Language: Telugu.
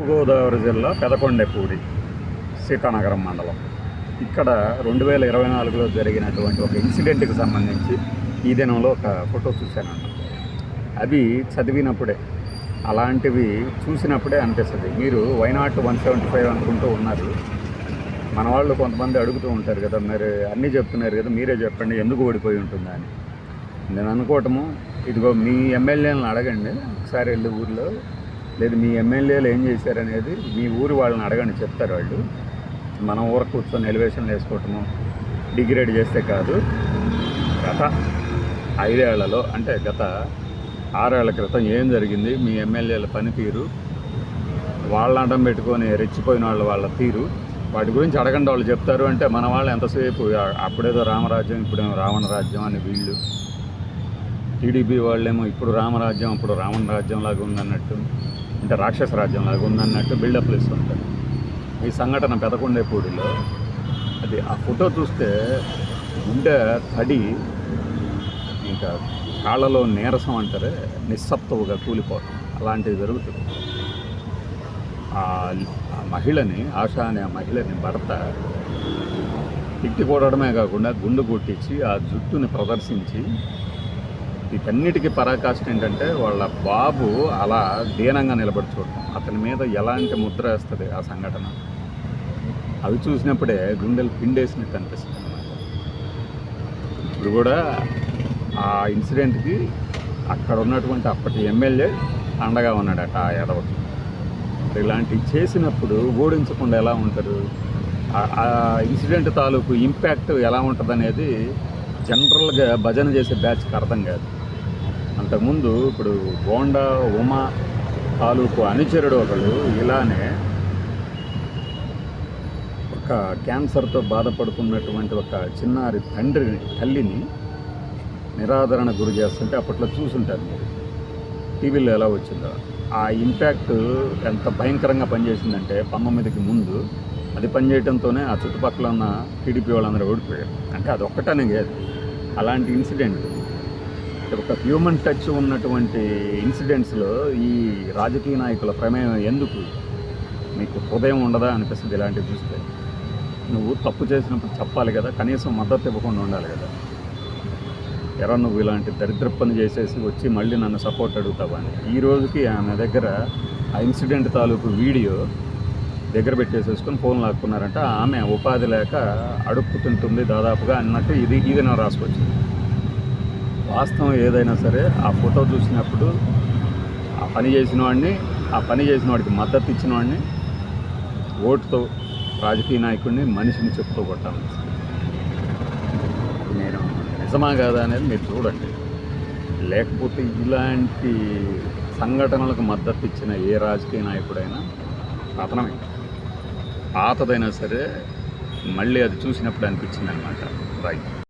తూర్పుగోదావరి జిల్లా పెదకొండపూడి సీతానగరం మండలం. ఇక్కడ రెండు వేల ఇరవై నాలుగులో జరిగినటువంటి ఒక ఇన్సిడెంట్కి సంబంధించి ఈ దినంలో ఒక ఫోటో చూశానన్న అవి చదివినప్పుడే అలాంటివి చూసినప్పుడే అనిపిస్తుంది. మీరు వైనాట్ వన్ సెవెంటీ ఫైవ్ అనుకుంటూ ఉన్నారు మన వాళ్ళు కొంతమంది అడుగుతూ ఉంటారు కదా మరి అన్నీ చెప్తున్నారు కదా మీరే చెప్పండి ఎందుకు ఓడిపోయి ఉంటుందా అని. నేను అనుకోవటము ఇదిగో మీ ఎమ్మెల్యేలను అడగండి ఒకసారి వెళ్ళి ఊర్లో లేదు మీ ఎమ్మెల్యేలు ఏం చేశారనేది మీ ఊరు వాళ్ళని అడగండి చెప్తారు వాళ్ళు. మనం ఊర కూర్చొని ఎలివేషన్లు వేసుకోవటము డిగ్రేడ్ చేస్తే కాదు. గత ఐదేళ్ళలో అంటే గత ఆరేళ్ళ క్రితం ఏం జరిగింది మీ ఎమ్మెల్యేల పనితీరు వాళ్ళ అడ్డం పెట్టుకొని రెచ్చిపోయిన వాళ్ళు వాళ్ళ తీరు వాటి గురించి అడగండి వాళ్ళు చెప్తారు అంటే మన వాళ్ళు ఎంతసేపు అప్పుడేదో రామరాజ్యం ఇప్పుడేమో రావణ రాజ్యం అని వీళ్ళు. టీడీపీ వాళ్ళేమో ఇప్పుడు రామరాజ్యం అప్పుడు రావణ రాజ్యం లాగా ఉందన్నట్టు. అంటే రాక్షస రాజ్యం లాగా ఉందన్నట్టు బిల్డప్లు ఇస్తుంటారు ఈ సంఘటన పెదకొండేపూడిలో అది ఆ ఫోటో చూస్తే గుండె తడి ఇంకా కాళ్ళలో నీరసం అంటారే నిస్సత్తువుగా కూలిపోవటం. అలాంటివి జరుగుతుంది. ఆ ఆ మహిళని ఆశ అనే ఆ మహిళని భర్త తిట్టి కొట్టడమే కాకుండా గుండు కొట్టించి ఆ జుట్టుని ప్రదర్శించి వీటన్నిటికీ పరాకాష్ట ఏంటంటే వాళ్ళ బాబు అలా దీనంగా నిలబడి చూడటం. అతని మీద ఎలాంటి ముద్ర వేస్తుంది ఆ సంఘటన? అవి చూసినప్పుడే గుండెలు పిండేసినట్టు అనిపిస్తుంది అన్నమాట. ఇప్పుడు కూడా ఆ ఇన్సిడెంట్కి అక్కడ ఉన్నటువంటి అప్పటి ఎమ్మెల్యే అండగా ఉన్నాడట ఆ ఎదవకి ఇలాంటివి చేసినప్పుడు ఓడించకుండా ఎలా ఉంటారు? ఆ- ఆ ఇన్సిడెంట్ తాలూకు ఇంపాక్ట్ ఎలా ఉంటుంది అనేది జనరల్గా భజన చేసే బ్యాచ్కి అర్థం కాదు. అంతకుముందు ఇప్పుడు బోండా ఉమా తాలూకు అనుచరుడు ఒకడు ఇలానే ఒక క్యాన్సర్తో బాధపడుతున్నటువంటి ఒక చిన్నారి తండ్రిని తల్లిని నిరాదరణ గురి చేస్తుంటే అప్పట్లో చూసుంటారు మీరు. టీవీలో ఎలా వచ్చిందో. ఆ ఇంపాక్ట్ ఎంత భయంకరంగా పనిచేసిందంటే పంతొమ్మిదికి ముందు అది పనిచేయడంతోనే ఆ చుట్టుపక్కల ఉన్న టీడీపీ వాళ్ళందరూ ఓడిపోయారు. అంటే అది ఒక్కటనే కాదు అలాంటి ఇన్సిడెంట్. ఒక హ్యూమన్ టచ్ ఉన్నటువంటి ఇన్సిడెంట్స్లో ఈ రాజకీయ నాయకుల ప్రమేయం ఎందుకు? మీకు హృదయం ఉండదా అనిపిస్తుంది ఇలాంటివి చూస్తే. నువ్వు తప్పు చేసినప్పుడు చెప్పాలి కదా కనీసం మద్దతు ఇవ్వకుండా ఉండాలి కదా. ఎరా నువ్వు ఇలాంటి దరిద్ర పని చేసేసి వచ్చి మళ్ళీ నన్ను సపోర్ట్ అడుగుతావని ఈ రోజుకి ఆమె దగ్గర ఆ ఇన్సిడెంట్ తాలూకు వీడియో దగ్గర పెట్టేసేసుకొని ఫోన్ లాక్కున్నారంటే. ఆమె ఉపాధి లేక అడుక్కుతుంటుంది దాదాపుగా అన్నట్టు ఇది ఇది నేను రాసుకొచ్చింది. వాస్తవం ఏదైనా సరే ఆ ఫోటో చూసినప్పుడు ఆ పని చేసిన వాడిని ఆ పని చేసిన వాడికి మద్దతు ఇచ్చిన వాడిని ఓటుతో రాజకీయ నాయకుడిని మనిషిని చెప్తూ కొట్టాలి. నేను నిజమా కాదా అనేది మీరు చూడండి. లేకపోతే ఇలాంటి సంఘటనలకు మద్దతు ఇచ్చిన ఏ రాజకీయ నాయకుడైనా పతనమే పాతదైనా సరే మళ్ళీ అది చూసినప్పుడు అనిపించింది అనమాట రైట్.